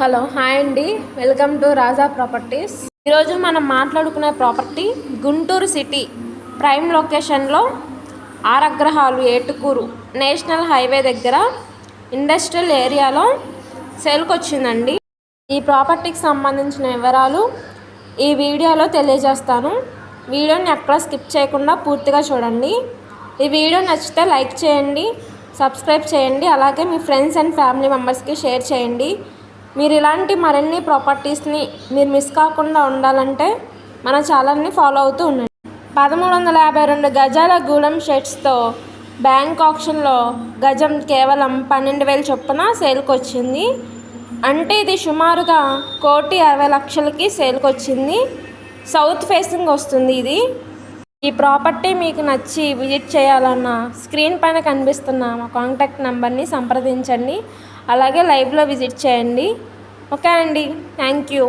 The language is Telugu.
హలో హాయ్ అండి. Welcome to Raja properties. ఈరోజు మనం మాట్లాడుకునే ప్రాపర్టీ గుంటూరు సిటీ ప్రైమ్ లొకేషన్లో ఆరగ్రహాలు ఏటుకూరు నేషనల్ హైవే దగ్గర ఇండస్ట్రియల్ ఏరియాలో సేల్కి వచ్చిందండి ఈ ప్రాపర్టీకి సంబంధించిన వివరాలు ఈ వీడియోలో తెలియజేస్తాను. వీడియోని ఎక్కడ స్కిప్ చేయకుండా పూర్తిగా చూడండి. ఈ వీడియో నచ్చితే లైక్ చేయండి సబ్స్క్రైబ్ చేయండి అలాగే మీ ఫ్రెండ్స్ అండ్ ఫ్యామిలీ మెంబర్స్కి షేర్ చేయండి. మీరు ఇలాంటి మరిన్ని ప్రాపర్టీస్ని మీరు మిస్ కాకుండా ఉండాలంటే మన ఛానల్ని ఫాలో అవుతూ ఉండండి. పదమూడు వందల యాభై రెండు గజాల గూడెం షెడ్స్తో బ్యాంక్ ఆప్షన్లో గజం కేవలం పన్నెండు వేల చొప్పున సేల్కి వచ్చింది అంటే ఇది సుమారుగా కోటి అరవై లక్షలకి సేల్కి వచ్చింది సౌత్ ఫేసింగ్ వస్తుంది ఇది. ఈ ప్రాపర్టీ మీకు నచ్చి విజిట్ చేయాలన్న స్క్రీన్ పైన కనిపిస్తున్న మా కాంటాక్ట్ నెంబర్ని సంప్రదించండి. అలాగే లైవ్లో విజిట్ చేయండి. ఓకే అండి. Thank you.